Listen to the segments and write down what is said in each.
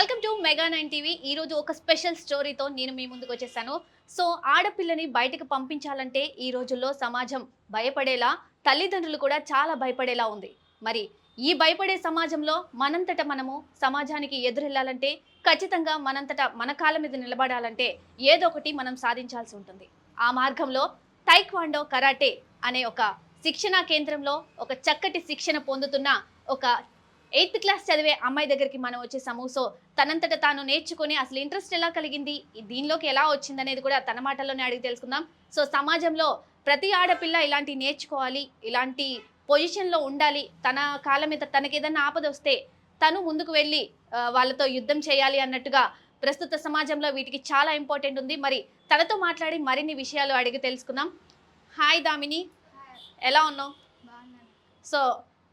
Welcome to mega nine TV ఈ రోజు ఒక స్పెషల్ స్టోరీతో నేను మీ ముందుకు వచ్చేసాను. సో ఆడపిల్లని బయటకు పంపించాలంటే ఈ రోజుల్లో సమాజం భయపడేలా తల్లిదండ్రులు కూడా చాలా భయపడేలా ఉంది. మరి ఈ భయపడే సమాజంలో మనంతట మనము సమాజానికి ఎదురెళ్ళాలంటే ఖచ్చితంగా మనంతట మన కాళ్ళ మీద నిలబడాలంటే ఏదో ఒకటి మనం సాధించాల్సి ఉంటుంది. ఆ మార్గంలో తైక్వాండో కరాటే అనే ఒక శిక్షణా కేంద్రంలో ఒక చక్కటి శిక్షణ పొందుతున్న ఒక ఎయిత్ క్లాస్ చదివే అమ్మాయి దగ్గరికి మనం వచ్చేసాము. సో తనంతట తాను నేర్చుకొని అసలు ఇంట్రెస్ట్ ఎలా కలిగింది? దీనిలోకి ఎలా వచ్చింది అనేది కూడా తన మాటల్లోనే అడిగి తెలుసుకుందాం. సో సమాజంలో ప్రతి ఆడపిల్ల ఇలాంటి నేర్చుకోవాలి ఇలాంటి పొజిషన్లో ఉండాలి. తన కాళ్ళ మీద తనకి ఏదైనా ఆపద వస్తే తను ముందుకు వెళ్ళి వాళ్ళతో యుద్ధం చేయాలి అన్నట్టుగా ప్రస్తుత సమాజంలో వీటికి చాలా ఇంపార్టెంట్ ఉంది. మరి తనతో మాట్లాడి మరిన్ని విషయాలు అడిగి తెలుసుకుందాం. హాయ్ దామిని. ఎలా ఉన్నావు? సో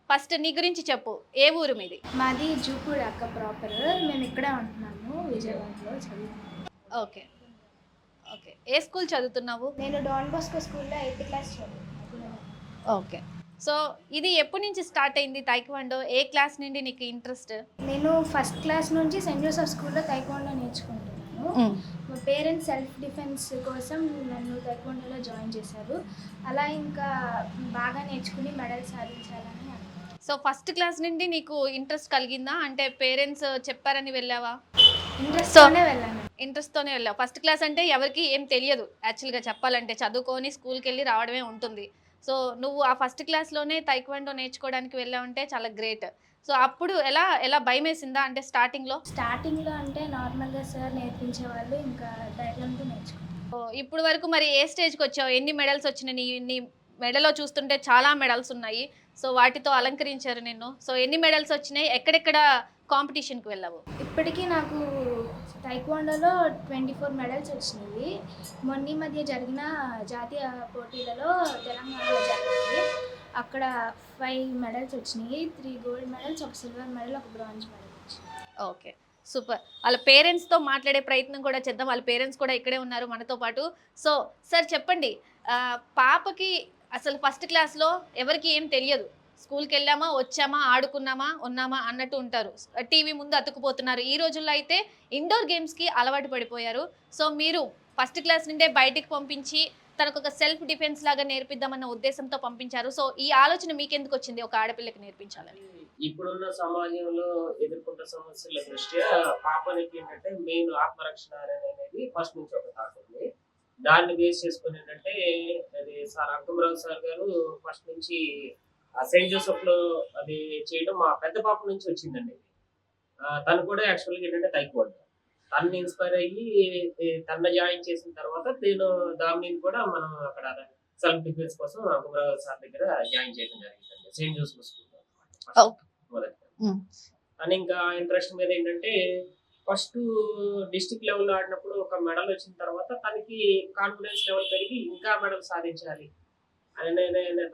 ఫస్ట్ నీ గురించి చెప్పు ఏ ఊరు మీది? మాది జూపూడి అక్క ప్రాపర్. మేము ఇక్కడే ఉంటున్నాము విజయవాడలో చదువుతున్నాను ఓకే. ఓకే. ఏ స్కూల్ చదువుతున్నావు? నేను డాన్ బోస్కో స్కూల్లో ఎయిత్ క్లాస్ చదువుతున్నాను. ఓకే. సో ఇది ఎప్పటి నుంచి స్టార్ట్ అయింది తైక్వాండో? ఏ క్లాస్ నుండి నీకు ఇంట్రెస్ట్? నేను ఫస్ట్ క్లాస్ నుంచి సెయింట్ జోసెఫ్ స్కూల్లో తైక్వాండో నేర్చుకుంటున్నాను. మా పేరెంట్స్ సెల్ఫ్ డిఫెన్స్ కోసం నన్ను తైక్వాండోలో జాయిన్ చేశారు. అలా ఇంకా బాగా నేర్చుకుని మెడల్ సాధించాలని. సో ఫస్ట్ క్లాస్ నుండి నీకు ఇంట్రెస్ట్ కలిగిందా? అంటే పేరెంట్స్ చెప్పారని వెళ్ళావా? ఇంట్రెస్ట్తోనే వెళ్ళాను. ఇంట్రెస్ట్తోనే వెళ్ళావు. ఫస్ట్ క్లాస్ అంటే ఎవరికి ఏం తెలియదు. యాక్చువల్గా చెప్పాలంటే చదువుకొని స్కూల్కి వెళ్ళి రావడమే ఉంటుంది. సో నువ్వు ఆ ఫస్ట్ క్లాస్లోనే తైక్వాండో నేర్చుకోవడానికి వెళ్ళావంటే చాలా గ్రేట్. సో అప్పుడు ఎలా ఎలా భయం వేసిందా అంటే స్టార్టింగ్లో? స్టార్టింగ్లో అంటే నార్మల్గా సార్ నేర్పించే వాళ్ళు ఇంకా ధైర్యంతో ఇప్పుడు వరకు మరి ఏ స్టేజ్కి వచ్చావు? ఎన్ని మెడల్స్ వచ్చినాయి? నీ నీ మెడలో చూస్తుంటే చాలా మెడల్స్ ఉన్నాయి. సో వాటితో అలంకరించారు నిన్ను. సో ఎన్ని మెడల్స్ వచ్చినాయి? ఎక్కడెక్కడ కాంపిటీషన్కి వెళ్ళావు? ఇప్పటికీ నాకు టైక్వాండోలో ట్వంటీ ఫోర్ మెడల్స్ వచ్చినాయి. మొన్న మధ్య జరిగిన జాతీయ పోటీలలో తెలంగాణలో జరిగింది. అక్కడ ఫైవ్ మెడల్స్ వచ్చినాయి. త్రీ గోల్డ్ మెడల్స్ ఒక సిల్వర్ మెడల్ ఒక బ్రాంజ్ మెడల్ వచ్చింది ఓకే. సూపర్. వాళ్ళ పేరెంట్స్తో మాట్లాడే ప్రయత్నం కూడా చేద్దాం. వాళ్ళ పేరెంట్స్ కూడా ఇక్కడే ఉన్నారు మనతో పాటు. సో సార్ చెప్పండి పాపకి అసలు ఫస్ట్ క్లాస్లో ఎవరికి ఏం తెలియదు. స్కూల్కి వెళ్ళామా వచ్చామా ఆడుకున్నామా ఉన్నామా అన్నట్టు ఉంటారు. టీవీ ముందు అతుక్కుపోతున్నారు ఈ రోజుల్లో అయితే ఇండోర్ గేమ్స్కి అలవాటు పడిపోయారు. సో మీరు ఫస్ట్ క్లాస్ నుండే బయటికి పంపించి తనకు ఒక సెల్ఫ్ డిఫెన్స్ లాగా నేర్పిద్దామన్న ఉద్దేశంతో పంపించారు. సో ఈ ఆలోచన మీకెందుకు వచ్చింది? ఒక ఆడపిల్లకి నేర్పించాలని. ఇప్పుడున్న సమాజంలో ఎదుర్కొంటున్న సమస్యల దృష్ట్యా పాపనికి ఏంటంటే మెయిన్ ఆత్మరక్షణ అనేది ఫస్ట్ నుంచి ఒక థాట్ ఉంది దాన్ని బేస్ చేసుకుని ఏంటంటే అది సార్ అంకమరావు సార్ గారు ఫస్ట్ నుంచి ఆ సెయింట్ జోసెఫ్లో అది చేయడం మా పెద్ద పాప నుంచి వచ్చిందండి. తను కూడా యాక్చువల్గా ఏంటంటే తైకోండి తనని ఇన్స్పైర్ అయ్యి తన జాయిన్ చేసిన తర్వాత నేను దాన్ని కూడా మనం అక్కడ సెల్ఫ్ డిఫెన్స్ కోసం అంకమరావు సార్ దగ్గర జాయిన్ చేయడం జరిగిందండి. Saint Joseph school. మొదటి. అని ఇంకా ఇంట్రెస్ట్ మీద ఏంటంటే ఫస్ట్ డిస్టిక్ లెవెల్లో ఆడినప్పుడు ఒక మెడల్ వచ్చిన తర్వాత తనకి కాన్ఫిడెన్స్ లెవెల్ పెరిగి ఇంకా మెడల్ సాధించాలి. అనే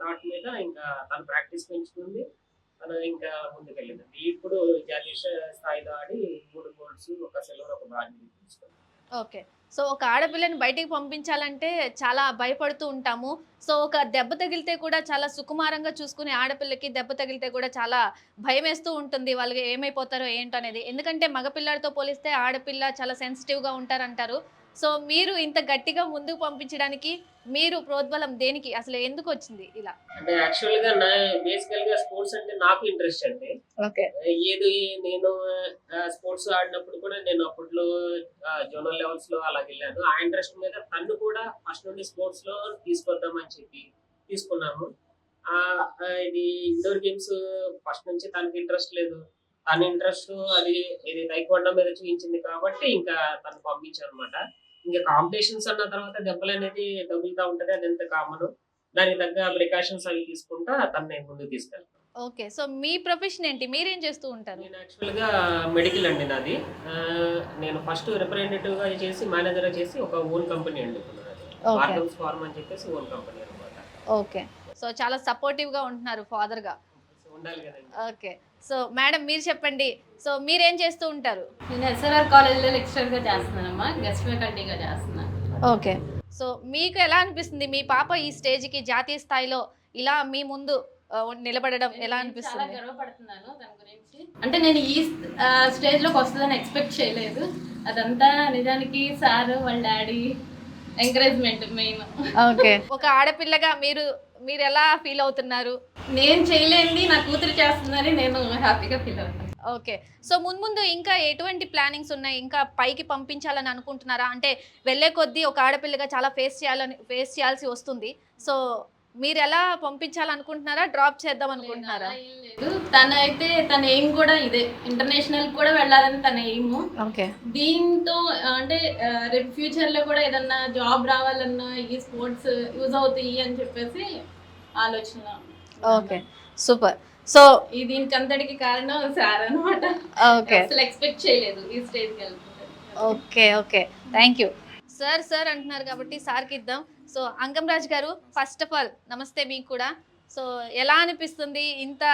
థాట్ మీద ఇంకా తన ప్రాక్టీస్ పెంచుకుంది. తను ఇంకా ముందుకెళ్ళింది ఇప్పుడు జాతీయ స్థాయిలో ఆడి మూడు గోల్డ్స్ ఒక సిల్వర్ ఒక బాధ్యత తీసుకుంది. ఓకే. సో ఒక ఆడపిల్లని బయటికి పంపించాలంటే చాలా భయపడుతూ ఉంటాము. సో ఒక దెబ్బ తగిలితే కూడా చాలా సుకుమారంగా చూసుకునే ఆడపిల్లకి దెబ్బ తగిలితే కూడా చాలా భయం వేస్తూ ఉంటుంది. వాళ్ళకి ఏమైపోతారో ఏంటో అనేది. ఎందుకంటే మగపిల్లాడితో పోలిస్తే ఆడపిల్ల చాలా సెన్సిటివ్గా ఉంటారంటారు. సో మీరు ఇంత గట్టిగా ముందుకు పంపించడానికి మీరు ప్రోద్బలం దేనికి? అసలు ఎందుకు వచ్చింది ఇలా? అంటే యాక్చువల్గా నా బేసికల్గా స్పోర్ట్స్ అంటే నాకు ఇంట్రెస్ట్ అండి. ఓకే. ఏది నేను స్పోర్ట్స్ ఆడినప్పుడు కూడా నేను అప్పట్లో జోనల్ లెవెల్స్లో అలా వెళ్ళాను. ఆ ఇంట్రెస్ట్ మీద తను కూడా ఫస్ట్ నుండి స్పోర్ట్స్లో తీసుకొద్దామని చెప్పి తీసుకున్నాము. ఇది ఇండోర్ గేమ్స్ ఫస్ట్ నుంచి తనకి ఇంట్రెస్ట్ లేదు. తన ఇంట్రెస్ట్ అది ఇది తైకొండ మీద చూపించింది కాబట్టి ఇంకా తను పంపించాను అనమాట ఇంకా కాంపిటీషన్స్ అన్న తర్వాత దెబ్బలు అనేది తగులుతా ఉంటది అది ఎంత కామన్ దానికి తగ్గ ప్రికాషన్స్ అవి తీసుకుంటా తనని ముందుకు తీసుకెళ్తాను. ఓకే సో మీ ప్రొఫెషన్ ఏంటి? మీరేం చేస్తూ ఉంటారు? నేను యాక్చువల్గా మెడికల్ అండి నాది. నేను ఫస్ట్ రిప్రజెంటేటివ్గా చేసి మేనేజర్ చేసి ఒక ఓన్ కంపెనీ అండి ఫార్మ్ అని చెప్పేసి ఓన్ కంపెనీ అనమాట ఓకే సో చాలా సపోర్టివ్గా ఉంటున్నారు ఫాదర్గా ఓకే. సో మేడం మీరు చెప్పండి. సో మీరేం చేస్తూ ఉంటారు? నేను ఎస్ఆర్ఆర్ కాలేజ్లో లెక్చరర్గా చేస్తున్నానమ్మా. గెస్ట్ ఫ్యాకల్టీగా చేస్తున్నాను. ఓకే. సో మీకు ఎలా అనిపిస్తుంది? మీ పాప ఈ స్టేజ్కి జాతీయ స్థాయిలో ఇలా మీ ముందు నిలబడడం ఎలా నేను చాలా అనిపిస్తుంది? గర్వపడుతున్నాను దాని గురించి. అంటే నేను ఈ స్టేజ్లోకి వస్తుందని ఎక్స్పెక్ట్ చేయలేదు. అదంతా నిజానికి సార్ వాళ్ళ డాడీ ఎంకరేజ్మెంట్ మెయిన్ ఓకే. ఒక ఆడపిల్లగా మీరు మీరు ఎలా ఫీల్ అవుతున్నారు? నేను చేయలేనిది నా కూతురు చేస్తుందని నేను హ్యాపీగా ఫీల్ అవుతాను ఓకే. సో ముందు ముందు ఇంకా ఎటువంటి ప్లానింగ్స్ ఉన్నాయి? ఇంకా పైకి పంపించాలని అనుకుంటున్నారా? అంటే వెళ్ళే కొద్దీ ఒక ఆడపిల్లగా చాలా ఫేస్ చేయాలని ఫేస్ చేయాల్సి వస్తుంది. సో మీరు ఎలా పంపించాలనుకుంటున్నారా? డ్రాప్ చేద్దాం అనుకుంటున్నారా? లేదు. తన అయితే తన ఎయిమ్ కూడా ఇదే. ఇంటర్నేషనల్ కూడా వెళ్ళాలని తన ఎయిమ్. ఓకే. దీంతో అంటే రేపు ఫ్యూచర్లో కూడా ఏదన్నా జాబ్ రావాలన్నా ఈ స్పోర్ట్స్ యూజ్ అవుతాయి అని చెప్పేసి ఆలోచన. ఓకే. సూపర్. సో దీనికి అంతటికి కారణం సార్ అనమాట ఓకే. అసలు ఎక్స్పెక్ట్ చేయలేదు ఈ స్టేజ్కి వెళ్తుందని. Okay okay. Thank you sir sir అంటున్నారు కాబట్టి సార్కి ఇద్దాం. సో అంగం రాజు గారు ఫస్ట్ ఆఫ్ ఆల్ నమస్తే మీకు కూడా. సో ఎలా అనిపిస్తుంది ఇంత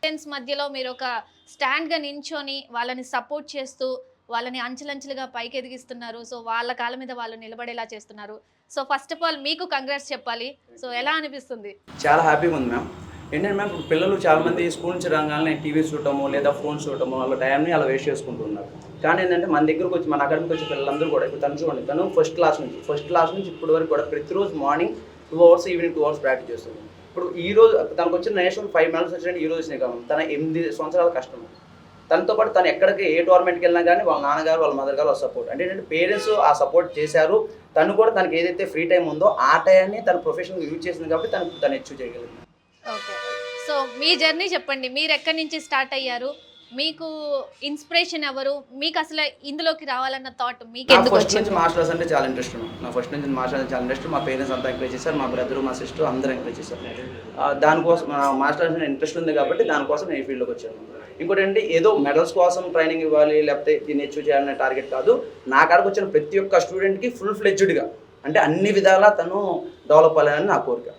ఫ్రెండ్స్ మధ్యలో మీరు ఒక స్టాండ్గా నించొని వాళ్ళని సపోర్ట్ చేస్తూ వాళ్ళని అంచెలంచెలుగా పైకి ఎదిగిస్తున్నారు. సో వాళ్ళ కాళ్ళ మీద వాళ్ళు నిలబడేలా చేస్తున్నారు. సో ఫస్ట్ ఆఫ్ ఆల్ మీకు కంగ్రాట్స్ చెప్పాలి. సో ఎలా అనిపిస్తుంది? చాలా హ్యాపీగా ఉంది మ్యామ్ ఏంటంటే మ్యామ్ ఇప్పుడు పిల్లలు చాలామంది స్కూల్ నుంచి రాగానే టీవీ చూడటము లేదా ఫోన్ చూడటము వాళ్ళ టైంని అలా వేస్ట్ చేసుకుంటున్నారు. కానీ ఏంటంటే మన దగ్గరకు వచ్చి మన అకాడమీకి వచ్చే పిల్లలందరూ కూడా ఇప్పుడు తను చూడండి తను ఫస్ట్ క్లాస్ నుంచి ఫస్ట్ క్లాస్ నుంచి ఇప్పటి వరకు కూడా ప్రతిరోజు morning two hours evening two hours practice చేస్తుంది. ఇప్పుడు ఈ రోజు తనకు వచ్చిన నేషనల్ ఫైవ్ మెడల్స్ వచ్చినట్టు ఈ రోజు వచ్చినాయి కావాలి తన ఎనిమిది సంవత్సరాల కష్టం తనతో పాటు తను ఎక్కడికి ఏ టోర్నమెంట్కి వెళ్ళినా కానీ వాళ్ళ నాన్నగారు వాళ్ళ మదర్ గారు వాళ్ళ సపోర్ట్ అంటే ఏంటంటే పేరెంట్స్ ఆ సపోర్ట్ చేశారు. తను కూడా తనకి ఏదైతే ఫ్రీ టైం ఉందో ఆ టైంని తన ప్రొఫెషనల్ యూజ్ చేసింది కాబట్టి తను తను అచీవ్ చేయగలిగింది. ఓకే సో మీ జర్నీ చెప్పండి. మీరు ఎక్కడి నుంచి స్టార్ట్ అయ్యారు? మీకు ఇన్స్పిరేషన్ ఎవరు? మీకు అసలు ఇందులోకి రావాలన్న థాట్ మీకు ఎందుకు ఫస్ట్ నుంచి మార్షల్ ఆర్ట్స్ అంటే చాలా ఇంట్రెస్ట్ నా ఫస్ట్ నుంచి మార్షల్ ఆర్ట్స్ చాలా ఇంట్రెస్ట్. మా పేరెంట్స్ అంతా ఎంకరేజ్ చేశారు. మా బ్రదర్ మా సిస్టర్ అందరూ ఎంకరేజ్ చేశారు. దానికోసం మార్షల్ ఆర్ట్స్ ఇంట్రెస్ట్ ఉంది కాబట్టి దానికోసం నేను ఈ ఫీల్డ్లోకి వచ్చాను. ఇంకోటి ఏంటి? ఏదో మెడల్స్ కోసం ట్రైనింగ్ ఇవ్వాలి లేకపోతే దీన్ని అచీవ్ చేయాలనే టార్గెట్ కాదు. నా కాడకు వచ్చిన ప్రతి ఒక్క స్టూడెంట్కి ఫుల్ ఫ్లెడ్జ్డ్గా అంటే అన్ని విధాలా తను డెవలప్ అవ్వాలని నా కోరిక.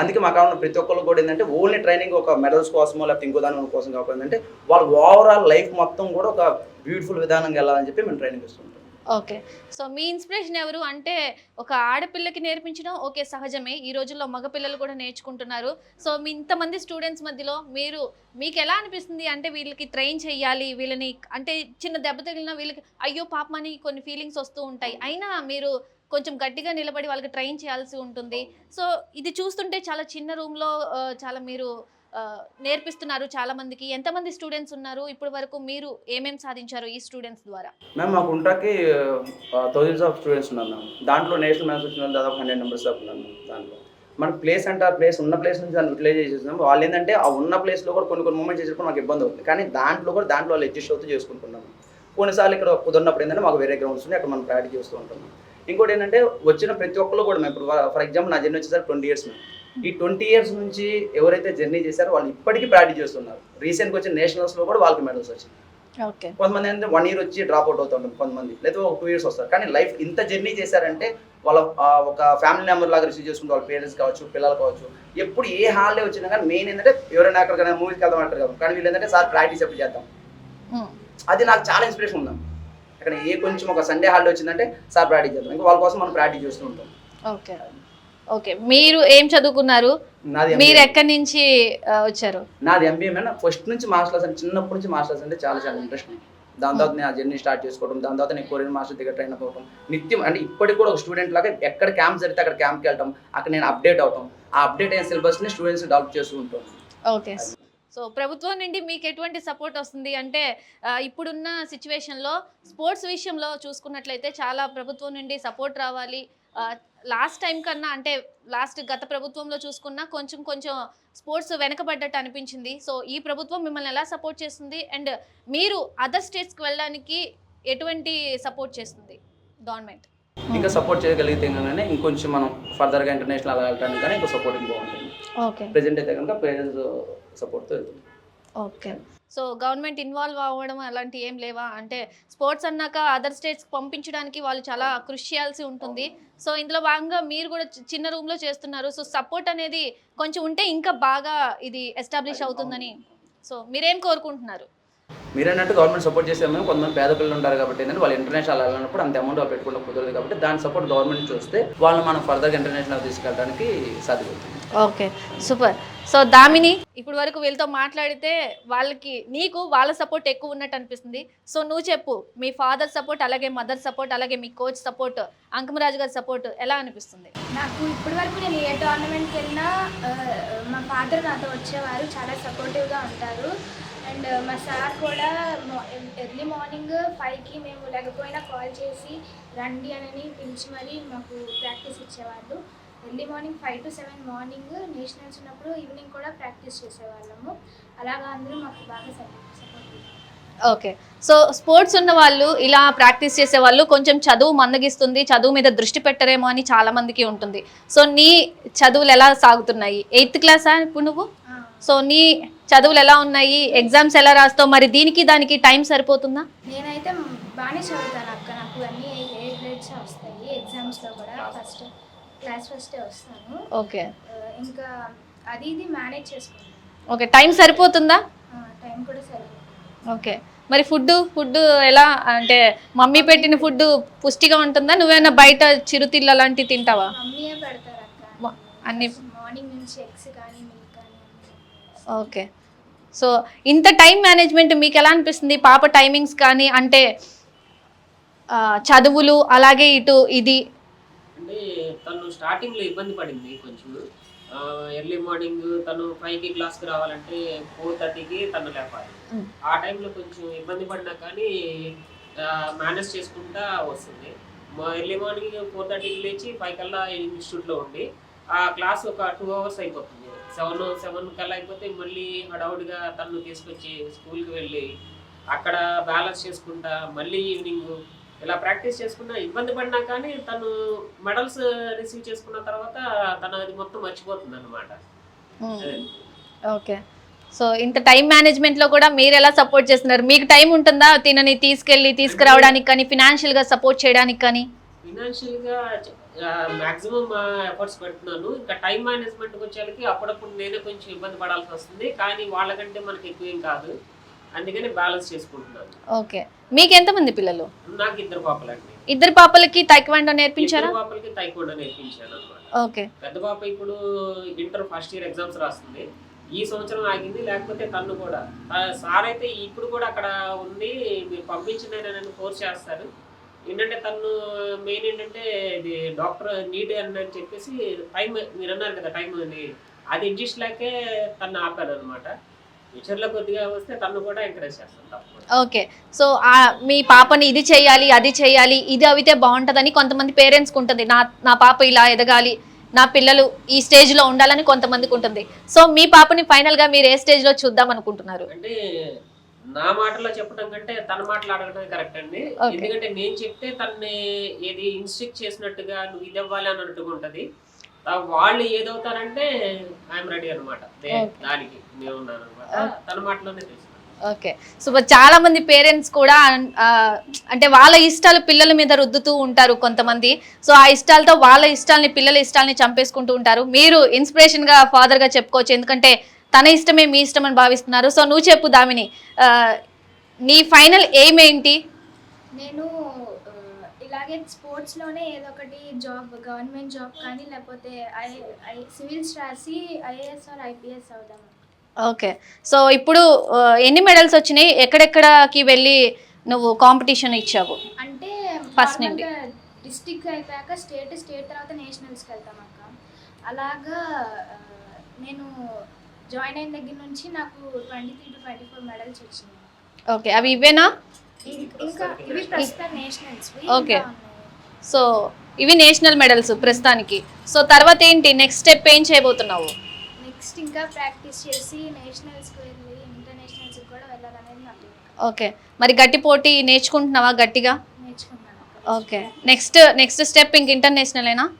అందుకే మా కావాలన్న ప్రతి ఒక్కరు కూడా ఏంటంటే ఓన్లీ ట్రైనింగ్ ఒక మెడల్స్ కోసమో లేకపోతే ఇంకో దాని కోసం కాకుండా ఏంటంటే వాళ్ళ ఓవరాల్ లైఫ్ మొత్తం కూడా ఒక బ్యూటిఫుల్ విధానంగా వెళ్ళాలని చెప్పి మేము ట్రైనింగ్ ఇస్తుంటాం ఓకే సో మీ ఇన్స్పిరేషన్ ఎవరు? అంటే ఒక ఆడపిల్లకి నేర్పించడం ఓకే సహజమే. ఈ రోజుల్లో మగపిల్లలు కూడా నేర్చుకుంటున్నారు. సో మీ ఇంతమంది స్టూడెంట్స్ మధ్యలో మీరు మీకు ఎలా అనిపిస్తుంది? అంటే వీళ్ళకి ట్రైన్ చేయాలి వీళ్ళని అంటే చిన్న దెబ్బ తగిలిన వీళ్ళకి అయ్యో పాపమని కొన్ని ఫీలింగ్స్ వస్తూ ఉంటాయి. అయినా మీరు కొంచెం గట్టిగా నిలబడి వాళ్ళకి ట్రైన్ చేయాల్సి ఉంటుంది. సో ఇది చూస్తుంటే చాలా చిన్న రూమ్లో చాలా మీరు నేర్పిస్తున్నారు చాలా మందికి. ఎంతమంది స్టూడెంట్స్ ఉన్నారు? ఇప్పటి వరకు మీరు ఏమేం సాధించారు ఈ స్టూడెంట్స్ ద్వారా? మ్యామ్ మాకు ఉంటాకి థౌజండ్స్ ఆఫ్ స్టూడెంట్స్ ఉన్నారు మ్యామ్ దాంట్లో నేషనల్ మ్యాచ్ వచ్చిన వాళ్ళు దాదాపు హండ్రెడ్ మెంబర్స్ దాకా ఉన్నారు మ్యామ్ దాంట్లో. మన ప్లేస్ అంటే ఆ ప్లేస్ ఉన్న ప్లేస్ నుంచి దాన్ని యూటిలైజ్ చేసేసాం వాళ్ళు ఏంటంటే ఆ ఉన్న ప్లేస్లో కూడా కొన్ని కొన్ని మూమెంట్స్ చేసేటప్పుడు మాకు ఇబ్బంది అవుతుంది. కానీ దాంట్లో కూడా దాంట్లో వాళ్ళు అడ్జస్ట్ అవుతూ చేసుకుంటున్నాం కొన్నిసార్లు ఇక్కడ కుదిరినప్పుడు ఏంటంటే మాకు వేరే గ్రౌండ్స్ ఉన్నాయి అక్కడ మనం ప్రాక్టీస్ చేస్తూ ఉంటాం ఇంకోటి ఏంటంటే వచ్చిన ప్రతి ఒక్కరు కూడా మేము ఇప్పుడు ఫర్ ఎగ్జాంపుల్ నా జర్నీ వచ్చేసరికి ట్వంటీ ఇయర్స్ ఈ ట్వంటీ ఇయర్స్ నుంచి ఎవరైతే జర్నీ చేశారో వాళ్ళు ఇప్పటికీ ప్రాక్టీస్ చేస్తున్నారు. రీసెంట్గా వచ్చిన నేషనల్స్లో కూడా వాళ్ళకి మెడల్స్ వచ్చింది కొంతమంది ఏంటంటే వన్ ఇయర్ వచ్చి డ్రాప్ అవుట్ అవుతుంటారు కొంతమంది. లేదా ఒక టూ ఇయర్స్ వస్తారు. కానీ లైఫ్ ఇంత జర్నీ చేశారంటే వాళ్ళ ఒక ఫ్యామిలీ మెంబర్ లాగా రిసీవ్ చేసుకుంటే వాళ్ళ పేరెంట్స్ కావచ్చు పిల్లలు కావచ్చు ఎప్పుడు ఏ హాలిడే వచ్చినా కానీ మెయిన్ ఏంటంటే ఎవరైనా అక్కడికైనా మూవీకి వెళ్దాం అంటారు కదా కానీ వీళ్ళు ఏంటంటే సార్ ప్రాక్టీస్ ఎప్పుడు చేద్దాం? అది నాకు చాలా ఇన్స్పిరేషన్ ఉందాం అక్కడ ఏ కొంచెం ఒక సండే హాలిడే వచ్చిందంటే సార్ ప్రాక్టీస్ చేద్దాం. ఇంకా వాళ్ళ కోసం మనం ప్రాక్టీస్ చేస్తూ ఉంటాం. ఓకే. ఓకే. మీరు ఏం చదువుకున్నారు? నాది మీరు. ఎక్కడి నుంచి వచ్చారు? నాది ఎంబీఏ మీద ఫస్ట్ నుంచి ఆర్ట్స్ అంటే చిన్నప్పటి నుంచి ఆర్ట్స్ అంటే చాలా చాలా ఇంట్రెస్ట్ దాని తర్వాత నేను ఆ జర్నీ స్టార్ట్ చేసుకోవడం దాని తర్వాత నేను కొరియన్ మాస్టర్ దగ్గర ట్రైన్ అవ్వడం. నిత్యం అంటే ఇప్పటికి కూడా ఒక స్టూడెంట్ లాగా ఎక్కడ క్యాంప్ జరిగితే అక్కడ క్యాంప్కి వెళ్ళటం అక్కడ నేను అప్డేట్ అవటం ఆ అప్డేట్ అయిన సిలబస్ని స్టూడెంట్స్ డెవలప్ చేస్తూ ఉంటాం. ఓకే సో ప్రభుత్వం నుండి మీకు ఎటువంటి సపోర్ట్ వస్తుంది? అంటే ఇప్పుడున్న సిచ్యువేషన్లో స్పోర్ట్స్ విషయంలో చూసుకున్నట్లయితే చాలా ప్రభుత్వం నుండి సపోర్ట్ రావాలి. లాస్ట్ టైం కన్నా అంటే లాస్ట్ గత ప్రభుత్వంలో చూసుకున్నా కొంచెం కొంచెం స్పోర్ట్స్ వెనకబడ్డట్టు అనిపించింది. సో ఈ ప్రభుత్వం మిమ్మల్ని ఎలా సపోర్ట్ చేస్తుంది? అండ్ మీరు అదర్ స్టేట్స్కి వెళ్ళడానికి ఎటువంటి సపోర్ట్ చేస్తుంది? గవర్నమెంట్. ఇంకా సపోర్ట్ చేయగలిగితే కానీ ఇంకొంచెం మనం ఫర్దర్గా ఇంటర్నేషనల్ వెళ్ళడానికి కానీ ఇంకా సపోర్టింగ్ బాగుంటుంది. ఓకే. ప్రెజెంట్ అయితే కనుక పేరెంట్స్ సపోర్ట్తో వెళ్తుంది. ఓకే. సో గవర్నమెంట్ ఇన్వాల్వ్ అవ్వడం అలాంటి ఏం లేవా? అంటే స్పోర్ట్స్ అన్నాక అదర్ స్టేట్స్ పంపించడానికి వాళ్ళు చాలా కృషి చేయాల్సి ఉంటుంది. సో ఇందులో భాగంగా మీరు కూడా చిన్న రూమ్లో చేస్తున్నారు. సో సపోర్ట్ అనేది కొంచెం ఉంటే ఇంకా బాగా ఇది ఎస్టాబ్లిష్ అవుతుందని. సో మీరేం కోరుకుంటున్నారు? మీరన్నట్టు గవర్నమెంట్ సపోర్ట్ చేసాము కొంతమంది పేద పిల్లలు ఉంటారు కాబట్టి ఏంటంటే వాళ్ళు ఇంటర్నేషనల్ వెళ్ళినప్పుడు అంత అమౌంట్ పెట్టుకుంటే కుదరదు కాబట్టి దాని సపోర్ట్ గవర్నమెంట్ చూస్తే వాళ్ళు మనం ఫర్దర్గా ఇంటర్నేషనల్ తీసుకెళ్ళడానికి సాధ్యపడుతుంది. ఓకే సూపర్ సో దామిని ఇప్పుడు వరకు వీళ్ళతో మాట్లాడితే వాళ్ళకి నీకు వాళ్ళ సపోర్ట్ ఎక్కువ ఉన్నట్టు అనిపిస్తుంది. సో నువ్వు చెప్పు మీ ఫాదర్ సపోర్ట్ అలాగే మదర్ సపోర్ట్ అలాగే మీ కోచ్ సపోర్ట్ అంకమరాజు గారి సపోర్ట్ ఎలా అనిపిస్తుంది? నాకు ఇప్పటి వరకు నేను ఏ టోర్నమెంట్కి వెళ్ళినా మా ఫాదర్ నాతో వచ్చేవారు చాలా సపోర్టివ్గా ఉంటారు. అండ్ మా సార్ కూడా ఎర్లీ మార్నింగ్ ఫైవ్కి మేము లేకపోయినా కాల్ చేసి రండి అని పిలిచి మరీ మాకు ప్రాక్టీస్ ఇచ్చేవాళ్ళు. Early morning five to seven morning nationals ఉన్నప్పుడు ఈవినింగ్ కూడా ప్రాక్టీస్ చేసేవాళ్ళము. అలాగా అందరూ మాకు బాగా సపోర్ట్ ఓకే. సో స్పోర్ట్స్ ఉన్న వాళ్ళు ఇలా ప్రాక్టీస్ చేసే వాళ్ళు కొంచెం చదువు మందగిస్తుంది చదువు మీద దృష్టి పెట్టరేమో అని చాలా మందికి ఉంటుంది. సో నీ చదువులు ఎలా సాగుతున్నాయి? ఎయిత్ క్లాసా ఇప్పుడు నువ్వు? సో నీ చదువులు ఎలా ఉన్నాయి? ఎగ్జామ్స్ ఎలా రాస్తావు? మరి దీనికి దానికి టైం సరిపోతుందా? నేనైతే బాగానే చదువుతాను అక్క. నాకు అన్ని ఏ గ్రేడ్స్ వస్తాయి. ఎగ్జామ్స్లో కూడా ఫస్ట్ క్లాస్ ఫస్టే వస్తాను. ఓకే. ఇంకా అది ఇది మేనేజ్ చేసుకుంటాను. ఓకే టైం సరిపోతుందా? టైం కూడా సరిపోతుంది. ఓకే. మరి ఫుడ్ ఫుడ్ ఎలా? అంటే మమ్మీ పెట్టిన ఫుడ్ పుష్టిగా ఉంటుందా? నువ్వేమైనా బయట చిరుతిళ్ళు అలాంటివి తింటావా? మమ్మీయే పెడతారు అన్ని మార్నింగ్ నుంచి ఎగ్స్ కానీ. ఓకే. సో ఇంత టైం మేనేజ్మెంట్ మీకు ఎలా అనిపిస్తుంది? పాప టైమింగ్స్ కానీ అంటే చదువులు అలాగే ఇటు ఇది. అంటే తను స్టార్టింగ్లో ఇబ్బంది పడింది కొంచెం. ఎర్లీ మార్నింగ్ తను ఫైవ్కి క్లాస్కి రావాలంటే ఫోర్ థర్టీకి తను లేపాలి. ఆ టైంలో కొంచెం ఇబ్బంది పడినా కానీ మేనేజ్ చేసుకుంటా వస్తుంది. ఎర్లీ మార్నింగ్ ఫోర్ థర్టీకి లేచి ఫైవ్ కల్లా ఇన్స్టిట్యూట్లో ఉండి ఆ క్లాస్ ఒక టూ అవర్స్ అయిపోతుంది. సెవెన్ సెవెన్ కల్లా అయిపోతే మళ్ళీ హడావుడిగా తను తీసుకొచ్చి స్కూల్కి వెళ్ళి అక్కడ బ్యాలెన్స్ చేసుకుంటా మళ్ళీ ఈవినింగ్ ఇలా ప్రాక్టీస్ చేసుకున్నా ఇబ్బంది పడినా కానీ తను మెడల్స్ రిసీవ్ చేసుకున్న తర్వాత తను అది మొత్తం మర్చిపోతుంది అనమాట ఓకే. సో ఇంత టైం మేనేజ్మెంట్లో కూడా మీరు ఎలా సపోర్ట్ చేస్తున్నారు? మీకు టైం ఉంటుందా తినని తీసుకెళ్ళి తీసుకురావడానికి కానీ ఫినాన్షియల్గా సపోర్ట్ చేయడానికి కానీ ఫినాన్షియల్గా మాక్సిమం ఎఫర్ట్స్ పెడుతున్నాను. ఇంకా టైం మేనేజ్మెంట్ వచ్చేసరికి అప్పుడప్పుడు నేనే కొంచెం ఇబ్బంది పడాల్సి వస్తుంది. కానీ వాళ్ళకంటే మనకి ఎక్కువ ఏం కాదు. అందుకని బ్యాలెన్స్ చేసుకుంటున్నాను. ఓకే. మీకు ఎంతమంది పిల్లలు? నాకు ఇద్దరు పాపలండి ఇద్దరు పాపలకి తైక్వాండో నేర్పించారా? పాపలకి తైకుండా నేర్పించాను అనమాట ఓకే. పెద్ద పాప ఇప్పుడు ఇంటర్ ఫస్ట్ ఇయర్ ఎగ్జామ్స్ రాస్తుంది. ఈ సంవత్సరం ఆగింది. లేకపోతే తను కూడా. సార్ అయితే ఇప్పుడు కూడా అక్కడ ఉంది మీరు పంపించిన ఫోర్స్ చేస్తారు. ఏంటంటే తను మెయిన్ ఏంటంటే ఇది డాక్టర్ నీట్ అని అని చెప్పేసి టైం మీరు అన్నారు కదా టైం అని అది అడ్జస్ట్ లేకే తను ఆపాను అనమాట ఫ్యూచర్లో కొద్దిగా వస్తే తను కూడా ఎంకరేజ్ చేస్తాను ఓకే. సో మీ పాపని ఇది చేయాలి అది చేయాలి ఇది అవితే బాగుంటుందని కొంతమంది పేరెంట్స్కి ఉంటుంది. నా నా పాప ఇలా ఎదగాలి నా పిల్లలు ఈ స్టేజ్లో ఉండాలని కొంతమందికి ఉంటుంది. సో మీ పాపని ఫైనల్గా మీరు ఏ స్టేజ్లో చూద్దాం అనుకుంటున్నారు? అంటే నా మాటలో చెప్పడం కంటే తన మాటలు కరెక్ట్ అండి. ఎందుకంటే నేను చెప్తే తన్ని ఏది ఇన్స్ట్రిక్ట్ చేసినట్టుగా నువ్వు ఇది అవ్వాలి అన్నట్టుగా ఉంటది. వాళ్ళు ఏదవుతారంటే ఐఎమ్ రెడీ అనమాట దానికి నేను ఉన్నాను అనమాట తన మాటలోనే తెలుసు. ఓకే సో చాలా మంది పేరెంట్స్ కూడా అంటే వాళ్ళ ఇష్టాలు పిల్లల మీద రుద్దుతూ ఉంటారు కొంతమంది. సో ఆ ఇష్టాలతో వాళ్ళ ఇష్టాలని పిల్లల ఇష్టాలని చంపేసుకుంటూ ఉంటారు. మీరు ఇన్స్పిరేషన్గా ఫాదర్గా చెప్పుకోవచ్చు. ఎందుకంటే తన ఇష్టమే మీ ఇష్టం అని భావిస్తున్నారు. సో నువ్వు చెప్పు దామిని. నీ ఫైనల్ ఎయిమ్ ఏంటి నేను ఇలాగే స్పోర్ట్స్లోనే ఏదో ఒకటి జాబ్ గవర్నమెంట్ జాబ్ కానీ లేకపోతే ఐ సివిల్స్ రాసి ఐఏఎస్ ఆర్ ఐపీఎస్ అవుదాం ఓకే. సో ఇప్పుడు ఎన్ని మెడల్స్ వచ్చినాయి? ఎక్కడెక్కడికి వెళ్ళి నువ్వు కాంపిటీషన్ ఇచ్చావు? అంటే First నుండి. డిస్టిక్ అయిపోయాక స్టేట్ స్టేట్ తర్వాత నేషనల్స్కి వెళ్తాం అక్క. అలాగా నేను జాయిన్ అయిన దగ్గర నుంచి నాకు twenty three to twenty four medals వచ్చినాయి. ఓకే అవి ఇవేనా? ఇంకా ఇవి ప్రస్తుతం నేషనల్స్. Okay. సో ఇవి నేషనల్ మెడల్స్ ప్రస్తుతానికి. సో తర్వాత ఏంటి? నెక్స్ట్ స్టెప్ ఏం చేయబోతున్నావు? నెక్స్ట్ ఇంకా ప్రాక్టీస్ చేసి నేషనల్స్కి వెళ్ళి ఇంటర్నేషనల్స్కి కూడా వెళ్ళాలనేది నాకు ఓకే. మరి గట్టి పోటీ నేర్చుకుంటున్నావా గట్టిగా? నేర్చుకున్నాను. ఓకే. నెక్స్ట్ నెక్స్ట్ స్టెప్ ఇంక ఇంటర్నేషనలేనా? మళ్ళీ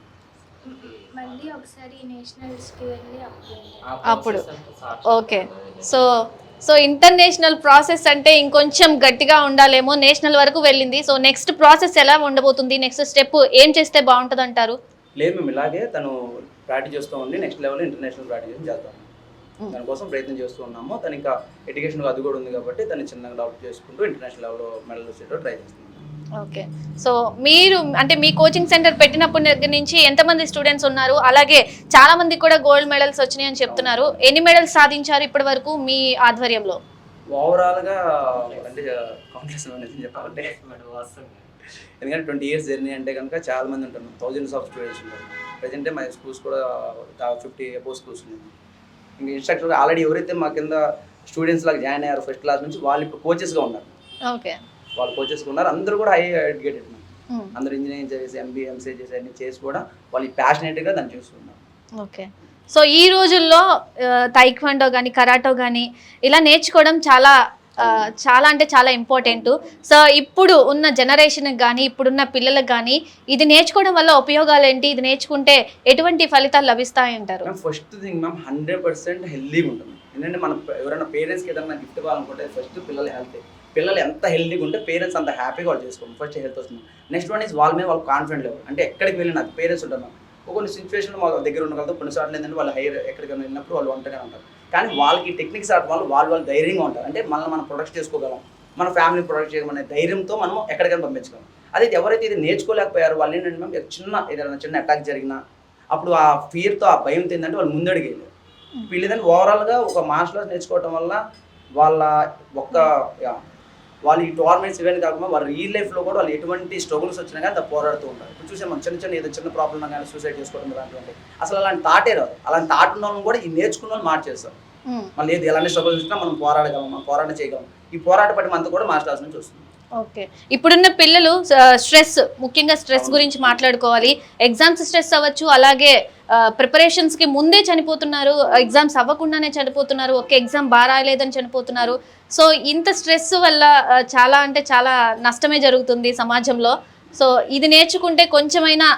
ఒకసారి నేషనల్స్కి వెళ్ళి అప్పుడు. Okay. So so international process అంటే ఇంకొంచెం గట్టిగా ఉండాలేమో నేషనల్ వరకు వెళ్ళింది. సో నెక్స్ట్ ప్రాసెస్ ఎలా ఉండబోతుంది? నెక్స్ట్ స్టెప్ ఏం చేస్తే బాగుంటుంది అంటారు లేదు మేము ఇలాగే తను ప్రాక్టీస్ చేస్తూ ఉండి నెక్స్ట్ లెవెల్ ఇంటర్నేషనల్ ప్రాక్టీస్ చేస్తాం. Mm. దానికోసం ప్రయత్నం చేస్తూ ఉన్నాము. తను ఇంకా ఎడ్యుకేషన్ అది కూడా ఉంది కాబట్టి తను చిన్నగా డెవలప్ చేసుకుంటూ ఇంటర్నేషనల్ లెవెల్లో మెడల్ వచ్చేటో ట్రై చేస్తున్నాం ఓకే. సో మీరు అంటే మీ కోచింగ్ సెంటర్ పెట్టినప్పటి దగ్గర నుంచి ఎంతమంది స్టూడెంట్స్ ఉన్నారు? అలాగే చాలా మంది కూడా గోల్డ్ మెడల్స్ వచ్చినాయి అని చెప్తున్నారు. ఎన్ని మెడల్స్ సాధించారు ఇప్పటి వరకు మీ ఆధ్వర్యంలో? ఓవరాల్గా అంటే కాంప్లెక్స్ చెప్పాలంటే. ఎందుకంటే ట్వంటీ ఇయర్స్ జర్నీ అంటే కనుక చాలా మంది ఉంటారు. థౌజండ్స్ ఆఫ్ స్టూడెంట్స్ ఉంటారు. ప్రజెంట్ మై స్కూల్స్ కూడా ఫిఫ్టీ అబౌవ్ స్కూల్స్ ఉన్నాయి. ఇంకా ఇన్స్ట్రక్టర్ ఆల్రెడీ ఎవరైతే మా కింద స్టూడెంట్స్ లాగా జాయిన్ అయ్యారు ఫస్ట్ క్లాస్ నుంచి వాళ్ళు ఇప్పుడు కోచెస్గా ఉన్నారు. ఓకే. వాళ్ళు కోచెస్గా ఉన్నారు. అందరూ కూడా హై ఎడ్యుకేటెడ్ అందరూ ఇంజనీరింగ్ చేసి ఎంబీ ఎంసీ చేసి అన్ని చేసి కూడా వాళ్ళు ప్యాషనేట్గా దాన్ని చేస్తున్నారు. ఓకే సో ఈ రోజుల్లో తైక్వాండో కానీ కరాటో కానీ ఇలా నేర్చుకోవడం చాలా చాలా అంటే చాలా ఇంపార్టెంట్ సో ఇప్పుడు ఉన్న జనరేషన్కి కానీ ఇప్పుడున్న పిల్లలకు కానీ ఇది నేర్చుకోవడం వల్ల ఉపయోగాలు ఏంటి? ఇది నేర్చుకుంటే ఎటువంటి ఫలితాలు లభిస్తాయంటారు? First thing ma'am hundred percent హెల్దీగా ఉంటుంది. ఎందుకంటే మన ఎవరైనా పేరెంట్స్కి ఏదైనా గిఫ్ట్ ఇవ్వాలనుకుంటే ఫస్ట్ పిల్లల హెల్త్ పిల్లలు ఎంత హెల్దీగా ఉంటే పేరెంట్స్ అంత హ్యాపీగా వాళ్ళు చేసుకోండి ఫస్ట్ హెల్త్ వస్తుంది. నెక్స్ట్ వన్ ఇస్ వాళ్ళ మీద వాళ్ళు కాన్ఫిడెంట్ లేవు. అంటే ఎక్కడికి వెళ్ళినా పేరెంట్స్ ఉంటున్నాం ఒక కొన్ని సిచ్యువేషన్ వాళ్ళ దగ్గర ఉండగలదు కొన్నిసార్లు ఏంటంటే వాళ్ళు హైర్ ఎక్కడికైనా వెళ్ళినప్పుడు వాళ్ళు ఒంటరిగా ఉంటారు. కానీ వాళ్ళకి టెక్నిక్స్ ఆడటం వల్ల వాళ్ళు వాళ్ళు ధైర్యంగా ఉంటారు. అంటే మనల్ని మనం ప్రొడక్ట్ చేసుకోగలం. మన ఫ్యామిలీ ప్రొడక్ట్ చేయగలమనే ధైర్యంతో మనం ఎక్కడికైనా పంపించగలం. అదే ఎవరైతే ఇది నేర్చుకోలేకపోయారో వాళ్ళు ఏంటంటే మేము చిన్న ఏదైనా చిన్న అటాక్ జరిగినా అప్పుడు ఆ ఫియర్తో ఆ భయంతో ఏంటంటే వాళ్ళు ముందడిగేయలేదు వీళ్ళేదంటే ఓవరాల్గా ఒక మార్షల్ ఆర్ట్స్ నేర్చుకోవటం వల్ల వాళ్ళ ఒక్క వాళ్ళు ఈ టోర్నమెంట్స్ ఇవన్నీ కాకుండా వాళ్ళ రియల్ లైఫ్లో కూడా వాళ్ళు ఎటువంటి స్ట్రగుల్స్ వచ్చినా కానీ పోరాడుతూ ఉంటారు. ఇప్పుడు చూసాం మనం చిన్న చిన్న ఏదో చిన్న ప్రాబ్లం కానీ సూసైడ్ చేసుకోవడం అలాంటివి అసలు అలాంటి థాటే రాదు. అలాంటి థాట్ ఉన్న వాళ్ళని కూడా ఈ నేర్చుకున్న వాళ్ళు మార్చేస్తారు. మళ్ళీ ఏది ఎలాంటి స్ట్రగుల్స్ వచ్చినా మనం పోరాడగలం మనం పోరాటం చేయగలం. ఈ పోరాట పట్టి మనతో కూడా మార్షల్ ఆర్ట్స్ నుంచి వస్తుంది. ఓకే. ఇప్పుడున్న పిల్లలు స్ట్రెస్ ముఖ్యంగా స్ట్రెస్ గురించి మాట్లాడుకోవాలి. ఎగ్జామ్స్ స్ట్రెస్ అవ్వచ్చు అలాగే ప్రిపరేషన్స్కి ముందే చనిపోతున్నారు ఎగ్జామ్స్ అవ్వకుండానే చనిపోతున్నారు ఒక ఎగ్జామ్ బాగా రాయలేదని చనిపోతున్నారు. సో ఇంత స్ట్రెస్ వల్ల చాలా అంటే చాలా నష్టమే జరుగుతుంది సమాజంలో. సో ఇది నేర్చుకుంటే కొంచెమైనా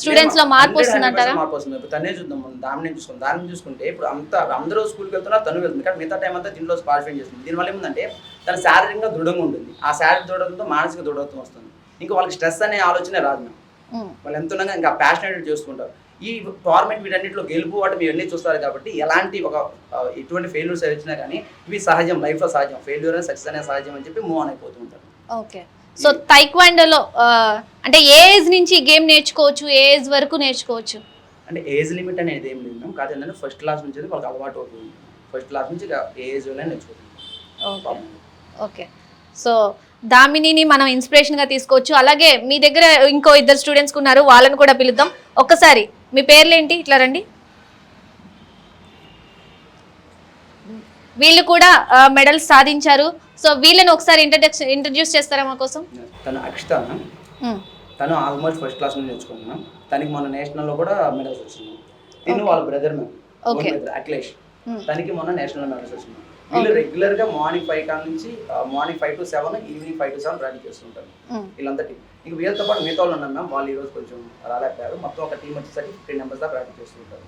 స్టూడెంట్స్లో మార్పు 100, వస్తుందంటారా? 100% మార్పు వస్తుంది. ఇప్పుడు తనే చూద్దాం మనం దాన్ని చూసుకుందాం. దాన్ని చూసుకుంటే ఇప్పుడు అంత అందరూ స్కూల్కి వెళ్తున్నా తను వెళ్తుంది. కానీ మిగతా టైం అంతా దీంట్లో పార్టిసిపేట్ చేస్తుంది. దీనివల్ల ఏముందంటే తన శారీరకంగా దృఢంగా ఉంటుంది. ఆ శారీరక దృఢంతో మానసిక దృఢత్వం వస్తుంది. ఇంకా వాళ్ళకి స్ట్రెస్ అనే ఆలోచనే రాదు. వాళ్ళు ఎంత ఉండగా ఇంకా ప్యాషనేట్ చేసుకుంటారు. ఈ టోర్నమెంట్ వీటన్నిటిలో గెలుపు వాటి ఇవన్నీ చూస్తారు కాబట్టి ఎలాంటి ఒక ఎటువంటి ఫెయిల్యూర్స్ వచ్చినా కానీ ఇవి సహజం. లైఫ్లో సహజం. ఫెయిల్యూర్ అనే సక్సెస్ అనే సహజం అని చెప్పి మూవ్ ఆన్ అయిపోతూ ఉంటారు. ఓకే. సో తైక్వాండోలో అంటే ఏ ఏజ్ నుంచి గేమ్ నేర్చుకోవచ్చు? ఏ ఏజ్ వరకు నేర్చుకోవచ్చు? అంటే ఏజ్ లిమిట్ అనేది ఏం లేదు కాదు ఏంటంటే ఫస్ట్ క్లాస్ నుంచి వాళ్ళకి అలవాటు అవుతుంది. ఫస్ట్ క్లాస్ నుంచి ఏ ఏజ్ వల్ల నేర్చుకుంటాం ఓకే. ఓకే. సో దామినిని మనం ఇన్స్పిరేషన్గా తీసుకోవచ్చు. అలాగే మీ దగ్గర ఇంకో ఇద్దరు స్టూడెంట్స్ ఉన్నారు. వాళ్ళని కూడా పిలుద్దాం. ఒక్కసారి మీ పేర్లేంటి? ఇట్లా రండి. వీళ్ళు కూడా మెడల్స్ సాధించారు. సో వీళ్ళని ఒకసారి ఇంట్రడక్షన్ ఇంట్రడ్యూస్ చేస్తారా మా కోసం? తను అక్షిత మ్మ్. తను ఆల్మోస్ట్ ఫస్ట్ క్లాస్ నుంచి నేర్చుకున్నాం తనకి మొన్న నేషనల్లో కూడా మెడల్స్ వచ్చింది తిను వాళ్ళ బ్రదర్ Okay. అఖిలేష్. తనకి మొన్న నేషనల్ మెడల్స్ వచ్చింది వీళ్ళు రెగ్యులర్గా మార్నింగ్ ఫైవ్ కాల నుంచి morning five to seven evening five to seven practice చేస్తుంటారు. మ్మ్. వీళ్ళంతా టీం ఇంక వీళ్ళతో పాటు మిగతా వాళ్ళు ఉన్నాం మ్యామ్. వాళ్ళు ఈరోజు కొంచెం రాలేకపోయారు. మొత్తం ఒక టీం వచ్చేసరికి ఫిఫ్టీన్ మెంబర్స్ దా ప్రాక్టీస్ చేస్తుంటారు.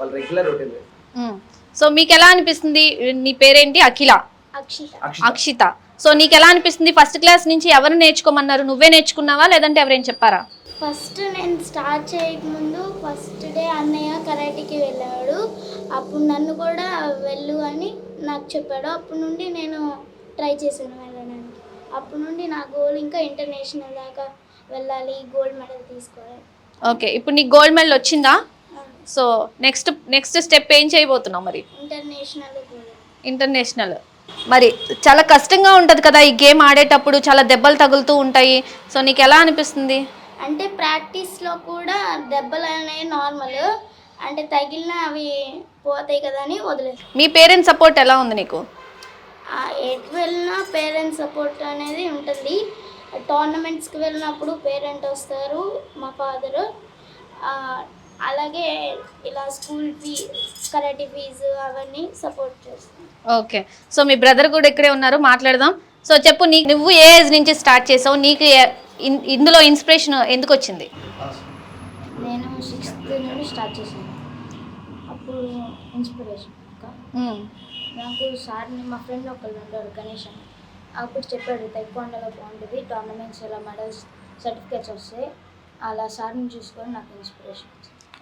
వాళ్ళు రెగ్యులర్ రొటీన్ మ్మ్. సో మీకు ఎలా అనిపిస్తుంది? నీ పేరేంటి? అఖిల. అక్షిత. సో నీకు ఎలా అనిపిస్తుంది? ఫస్ట్ క్లాస్ నుంచి ఎవరు నేర్చుకోమన్నారు? నువ్వే నేర్చుకున్నావా? లేదంటే ఎవరైనా చెప్పారా? ఫస్ట్ నేను స్టార్ట్ చేయకముందు ఫస్ట్ డే అన్నయ్య కరాటీకి వెళ్ళాడు. అప్పుడు నన్ను కూడా వెళ్ళు అని నాకు చెప్పాడు. అప్పటి నుండి నేను ట్రై చేశాను వెళ్ళడానికి. అప్పటి నుండి నా గోల్ ఇంకా ఇంటర్నేషనల్ దాకా వెళ్ళాలి. గోల్డ్ మెడల్ తీసుకోవాలి. ఓకే. ఇప్పుడు నీకు గోల్డ్ మెడల్ వచ్చిందా? సో నెక్స్ట్ నెక్స్ట్ స్టెప్ ఏం చేయబోతున్నావు మరి? ఇంటర్నేషనల్ మరి చాలా కష్టంగా ఉంటుంది కదా ఈ గేమ్ ఆడేటప్పుడు చాలా దెబ్బలు తగులుతూ ఉంటాయి. సో నీకు ఎలా అనిపిస్తుంది? అంటే ప్రాక్టీస్లో కూడా దెబ్బలు అనేవి నార్మల్ అంటే తగిలిన అవి పోతాయి కదా అని వదిలేదు మీ పేరెంట్స్ సపోర్ట్ ఎలా ఉంది నీకు? ఎటు వెళ్ళినా పేరెంట్స్ సపోర్ట్ అనేది ఉంటుంది. టోర్నమెంట్స్కి వెళ్ళినప్పుడు పేరెంట్ వస్తారు మా ఫాదరు అలాగే ఇలా స్కూల్ ఫీ కరాటీ ఫీజు అవన్నీ సపోర్ట్ చేస్తాను ఓకే. సో మీ బ్రదర్ కూడా ఇక్కడే ఉన్నారు మాట్లాడదాం. సో చెప్పు నీ నువ్వు ఏ ఏజ్ నుంచి స్టార్ట్ చేసావు? నీకు ఏ- ఇన్- ఇందులో ఇన్స్పిరేషన్ ఎందుకు వచ్చింది నేను సిక్స్త్ నుండి స్టార్ట్ చేశాను. అప్పుడు ఇన్స్పిరేషన్ మ్మ్. నాకు సార్ని మా ఫ్రెండ్ ఒకళ్ళు ఉంటారు గణేష్ అని. అప్పుడు చెప్పాడు తైక్వాండోలో బాగుంటుంది టోర్నమెంట్స్ ఇలా మెడల్స్ సర్టిఫికేట్స్ వస్తాయి అలా సార్ని చూసుకొని నాకు ఇన్స్పిరేషన్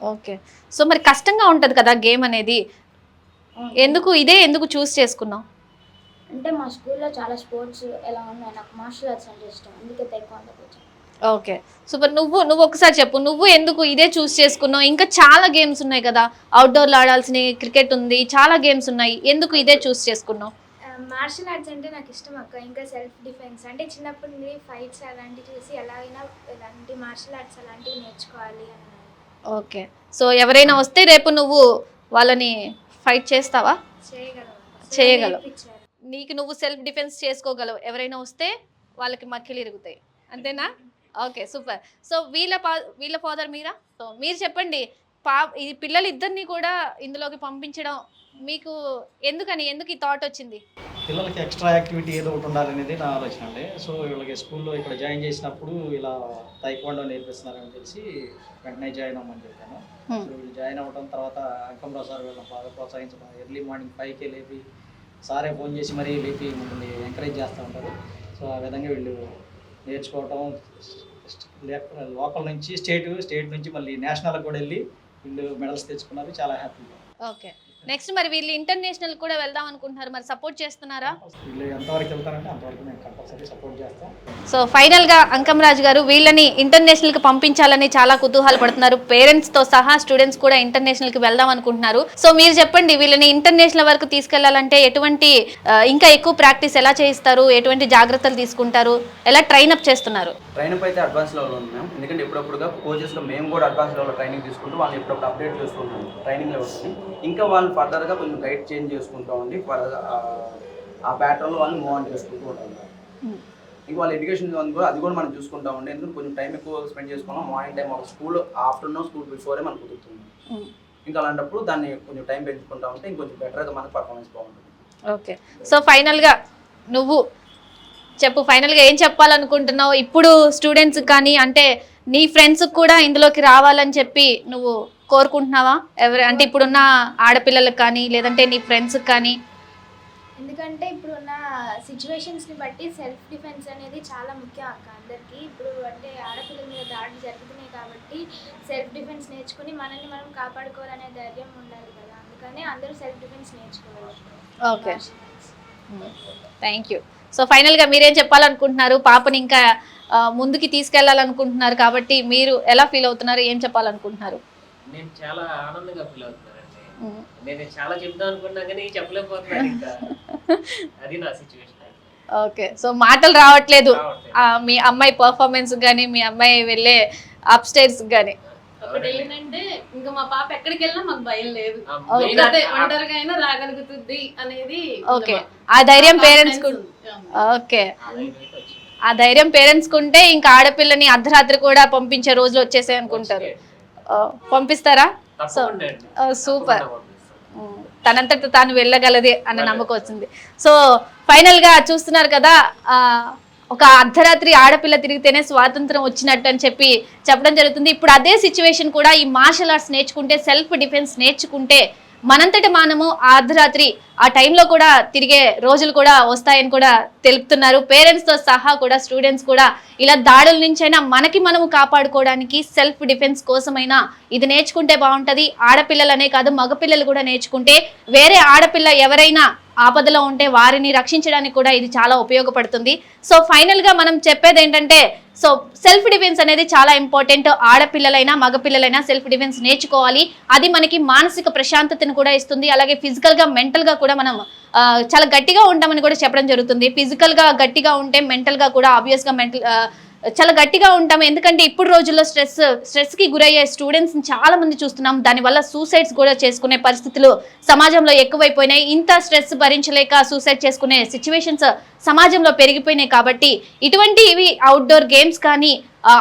ఓకే. సో మరి కష్టంగా ఉంటుంది కదా గేమ్ అనేది. ఎందుకు ఇదే ఎందుకు చూస్ చేసుకున్నావు? అంటే మా స్కూల్లో చాలా స్పోర్ట్స్ ఎలా ఉన్నాయి? నాకు మార్షల్ ఆర్ట్స్ అంటే ఇష్టం. అందుకే వచ్చాను ఓకే. సూపర్. నువ్వు నువ్వు ఒకసారి చెప్పు. నువ్వు ఎందుకు ఇదే చూస్ చేసుకున్నావు? ఇంకా చాలా గేమ్స్ ఉన్నాయి కదా. అవుట్డోర్లో ఆడాల్సిన క్రికెట్ ఉంది చాలా గేమ్స్ ఉన్నాయి. ఎందుకు ఇదే చూస్ చేసుకున్నావు? మార్షల్ ఆర్ట్స్ అంటే నాకు ఇష్టం అక్క. ఇంకా సెల్ఫ్ డిఫెన్స్ అంటే చిన్నప్పటి నుండి ఫైట్స్ అలాంటివి చూసి ఎలాగైనా ఇలాంటి మార్షల్ ఆర్ట్స్ అలాంటివి నేర్చుకోవాలి అని ఓకే. సో ఎవరైనా వస్తే రేపు నువ్వు వాళ్ళని ఫైట్ చేస్తావా? చేయగలం చేయగలం. నేర్పించారు. నీకు నువ్వు సెల్ఫ్ డిఫెన్స్ చేసుకోగలవు. ఎవరైనా వస్తే వాళ్ళకి మక్కిలు ఇరుగుతాయి అంతేనా? Okay super. సో వీళ్ళ పా వీళ్ళ ఫాదర్ మీరా? సో మీరు చెప్పండి. పా ఈ పిల్లలు ఇద్దరిని కూడా ఇందులోకి పంపించడం మీకు ఎందుకని ఎందుకు ఈ థాట్ వచ్చింది? పిల్లలకి ఎక్స్ట్రా యాక్టివిటీ ఏదో ఒకటి ఉండాలనేది నా ఆలోచన అండి. సో వీళ్ళకి స్కూల్లో ఇక్కడ జాయిన్ చేసినప్పుడు ఇలా తైక్వాండో నేర్పిస్తున్నారని తెలిసి వెంటనే జాయిన్ అవ్వమని చెప్పాను. సో వీళ్ళు జాయిన్ అవ్వడం తర్వాత అంకంరావు సార్ వీళ్ళని బాగా ప్రోత్సహించడం ఎర్లీ మార్నింగ్ ఫైవ్కే లేపి సారే ఫోన్ చేసి మరీ లేపి మమ్మల్ని ఎంకరేజ్ చేస్తూ ఉంటారు. సో ఆ విధంగా వీళ్ళు నేర్చుకోవటం లోకల్ నుంచి స్టేట్ స్టేట్ నుంచి మళ్ళీ నేషనల్కి కూడా వెళ్ళి వీళ్ళు మెడల్స్ తెచ్చుకున్నారు. చాలా హ్యాపీగా. ఓకే. నెక్స్ట్ మరి వీళ్ళు ఇంటర్నేషనల్ కూడా వెళ్దాం అనుకుంటున్నారు. మరి సపోర్ట్ చేస్తున్నారా? వీళ్ళు ఎంతవరకు వెళ్తారంటే అంతవరకు మేము కంపల్సరీ సపోర్ట్ చేస్తాం. సో ఫైనల్గా అంకమరాజు గారు వీళ్ళని ఇంటర్నేషనల్కి పంపించాలని చాలా కుతూహల పడుతున్నారు. పేరెంట్స్తో సహా స్టూడెంట్స్ కూడా ఇంటర్నేషనల్కి వెళ్దాం అనుకుంటున్నారు. సో మీరు చెప్పండి వీళ్ళని ఇంటర్నేషనల్ వరకు తీసుకెళ్ళాలంటే ఎటువంటి ఇంకా ఎక్కువ ప్రాక్టీస్ ఎలా చేయిస్తారు? ఎటువంటి జాగ్రత్తలు తీసుకుంటారు? ఎలా ట్రైన్ అప్ చేస్తున్నారు? ట్రైనింగ్ అయితే అడ్వాన్స్ లెవెల్ ఉంది మ్యామ్ ఎందుకంటే ఇప్పుడప్పుడుగా కోచెస్గా మేము కూడా అడ్వాన్స్ లెవెల్ ట్రైనింగ్ తీసుకుంటూ వాళ్ళని ఎప్పుడప్పుడు అప్డేట్ చేస్తున్నాం ట్రైనింగ్ లెవెల్స్ని ఇంకా వాళ్ళని ఫర్దర్గా కొంచెం గైడ్ చేంజ్ చేసుకుంటూ ఉండి ఆ ప్యాటర్న్లో వాళ్ళని మూవ్ ఆన్ చేసుకుంటూ ఉంటాం ఇంకా వాళ్ళ ఎడ్యుకేషన్ కూడా అది కూడా మనం చూసుకుంటా ఉండి ఎందుకంటే కొంచెం టైం ఎక్కువ స్పెండ్ చేసుకున్నాం మార్నింగ్ టైం ఒక స్కూల్ ఆఫ్టర్నూన్ స్కూల్ బిఫోరే మనకు కుదురుతుంది. ఇంకా అలాంటప్పుడు దాన్ని కొంచెం టైం పెంచుకుంటా ఉంటే ఇంకొంచెం బెటర్గా మనకి పర్ఫార్మెన్స్ బాగుంటుంది. ఓకే సో ఫైనల్గా నువ్వు చెప్పు ఫైనల్గా ఏం చెప్పాలనుకుంటున్నావు? ఇప్పుడు స్టూడెంట్స్ కానీ అంటే నీ ఫ్రెండ్స్ కూడా ఇందులోకి రావాలని చెప్పి నువ్వు కోరుకుంటున్నావా? ఎవరు అంటే ఇప్పుడున్న ఆడపిల్లలకు కానీ లేదంటే నీ ఫ్రెండ్స్కి కానీ? ఎందుకంటే ఇప్పుడు ఉన్న సిచ్యువేషన్స్ని బట్టి సెల్ఫ్ డిఫెన్స్ అనేది చాలా ముఖ్యం అక్క అందరికీ. ఇప్పుడు అంటే ఆడపిల్లల మీద దాడి జరుగుతున్నాయి కాబట్టి సెల్ఫ్ డిఫెన్స్ నేర్చుకుని మనల్ని మనం కాపాడుకోవాలనే ధైర్యం ఉండాలి కదా. అందుకని అందరూ సెల్ఫ్ డిఫెన్స్ నేర్చుకోవాలి. ఓకే. థ్యాంక్ యూ సో ఫైనల్గా మీరేం చెప్పాలనుకుంటున్నారు? పాపని ఇంకా ముందుకి తీసుకెళ్ళాలనుకుంటున్నారు కాబట్టి మీరు ఎలా ఫీల్ అవుతున్నారు? ఏం చెప్పాలనుకుంటున్నారు? నేను చాలా ఆనందంగా ఫీల్ అవుతున్నానండి. నేను చాలా చెప్దాం అనుకున్నా కానీ చెప్పలేకపోతున్నాను ఇంకా. అది నా సిచ్యువేషన్ ఓకే. సో మాటలు రావట్లేదు. ఆ, మీ అమ్మాయి పర్ఫార్మెన్స్ కానీ మీ అమ్మాయి వెళ్ళే అప్ స్టైర్స్ కానీ ఒకటి ఏంటంటే ఇంకా మా పాప ఎక్కడికి వెళ్ళినా మాకు భయం లేదు. ఒంటరిగా అయినా రాగలుగుతుంది అనేది ఓకే. ఆ ధైర్యం పేరెంట్స్ ఓకే. ఆ ధైర్యం పేరెంట్స్ కుంటే ఇంకా ఆడపిల్లని అర్ధరాత్రి కూడా పంపించే రోజులు వచ్చేసాయి అనుకుంటారు. పంపిస్తారా? అండి. సూపర్. తనంతట తాను వెళ్ళగలది అన్న నమ్మకం వచ్చింది. సో ఫైనల్గా చూస్తున్నారు కదా ఆ, ఒక అర్ధరాత్రి ఆడపిల్ల తిరిగితేనే స్వాతంత్రం వచ్చినట్టు అని చెప్పి చెప్పడం జరుగుతుంది. ఇప్పుడు అదే సిచ్యువేషన్ కూడా ఈ మార్షల్ ఆర్ట్స్ నేర్చుకుంటే సెల్ఫ్ డిఫెన్స్ నేర్చుకుంటే మనంతటి మనము అర్ధరాత్రి ఆ టైంలో కూడా తిరిగే రోజులు కూడా వస్తాయని కూడా తెలుపుతున్నారు. పేరెంట్స్తో సహా కూడా స్టూడెంట్స్ కూడా ఇలా దాడుల నుంచైనా మనకి మనము కాపాడుకోవడానికి సెల్ఫ్ డిఫెన్స్ కోసమైనా ఇది నేర్చుకుంటే బాగుంటుంది. ఆడపిల్లలనే కాదు మగపిల్లలు కూడా నేర్చుకుంటే వేరే ఆడపిల్ల ఎవరైనా ఆపదలో ఉంటే వారిని రక్షించడానికి కూడా ఇది చాలా ఉపయోగపడుతుంది. సో ఫైనల్గా మనం చెప్పేది ఏంటంటే సో సెల్ఫ్ డిఫెన్స్ అనేది చాలా ఇంపార్టెంట్ ఆడపిల్లలైనా మగపిల్లలైనా సెల్ఫ్ డిఫెన్స్ నేర్చుకోవాలి. అది మనకి మానసిక ప్రశాంతతను కూడా ఇస్తుంది. అలాగే ఫిజికల్గా మెంటల్గా కూడా మనం చాలా గట్టిగా ఉంటామని కూడా చెప్పడం జరుగుతుంది. ఫిజికల్గా గట్టిగా ఉంటే మెంటల్గా కూడా ఆబ్వియస్గా మెంటల్ చాలా గట్టిగా ఉంటాం. ఎందుకంటే ఇప్పుడు రోజుల్లో స్ట్రెస్ స్ట్రెస్కి గురయ్యే స్టూడెంట్స్ చాలా మంది చూస్తున్నాం. దానివల్ల సూసైడ్స్ కూడా చేసుకునే పరిస్థితులు సమాజంలో ఎక్కువైపోయినాయి. ఇంత స్ట్రెస్ భరించలేక సూసైడ్ చేసుకునే సిచ్యువేషన్స్ సమాజంలో పెరిగిపోయినాయి కాబట్టి ఇటువంటి ఇవి అవుట్డోర్ గేమ్స్ కానీ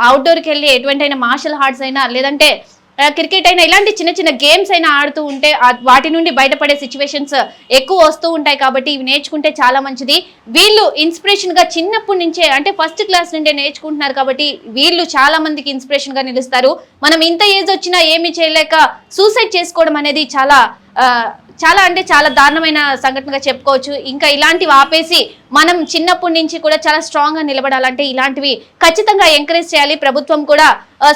అవుట్డోర్కి వెళ్ళి ఎటువంటి అయినా మార్షల్ ఆర్ట్స్ అయినా లేదంటే క్రికెట్ అయినా ఇలాంటి చిన్న చిన్న గేమ్స్ అయినా ఆడుతూ ఉంటే వాటి నుండి బయటపడే సిచ్యువేషన్స్ ఎక్కువ వస్తూ ఉంటాయి కాబట్టి ఇవి నేర్చుకుంటే చాలా మంచిది. వీళ్ళు ఇన్స్పిరేషన్గా చిన్నప్పటి నుంచే అంటే ఫస్ట్ క్లాస్ నుండే నేర్చుకుంటున్నారు కాబట్టి వీళ్ళు చాలా మందికి ఇన్స్పిరేషన్గా నిలుస్తారు. మనం ఇంత ఏజ్ వచ్చినా ఏమీ చేయలేక సూసైడ్ చేసుకోవడం అనేది చాలా చాలా అంటే చాలా దారుణమైన సంఘటనగా చెప్పుకోవచ్చు. ఇంకా ఇలాంటివి ఆపేసి మనం చిన్నప్పటి నుంచి కూడా చాలా స్ట్రాంగ్గా నిలబడాలంటే ఇలాంటివి ఖచ్చితంగా ఎంకరేజ్ చేయాలి. ప్రభుత్వం కూడా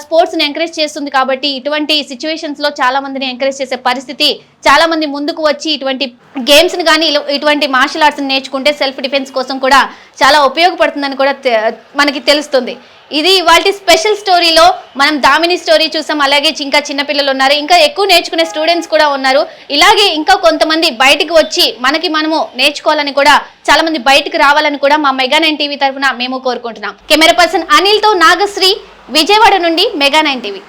స్పోర్ట్స్ని ఎంకరేజ్ చేస్తుంది కాబట్టి ఇటువంటి సిచ్యువేషన్స్లో చాలా మందిని ఎంకరేజ్ చేసే పరిస్థితి చాలా మంది ముందుకు వచ్చి ఇటువంటి గేమ్స్ని కానీ ఇటువంటి మార్షల్ ఆర్ట్స్ నేర్చుకుంటే సెల్ఫ్ డిఫెన్స్ కోసం కూడా చాలా ఉపయోగపడుతుందని కూడా తె- మనకి తెలుస్తుంది. ఇది ఇవాళ స్పెషల్ స్టోరీలో మనం దామిని స్టోరీ చూసాం అలాగే ఇంకా చిన్నపిల్లలు ఉన్నారు ఇంకా ఎక్కువ నేర్చుకునే స్టూడెంట్స్ కూడా ఉన్నారు. ఇలాగే ఇంకా కొంతమంది బయటికి వచ్చి మనకి మనము నేర్చుకోవాలని కూడా చాలా మంది బయటకు రావాలని కూడా మా మెగా నైన్ టీవీ తరఫున మేము కోరుకుంటున్నాం. కెమెరా పర్సన్ అనిల్తో నాగశ్రీ విజయవాడ నుండి మెగా నైన్ టీవీ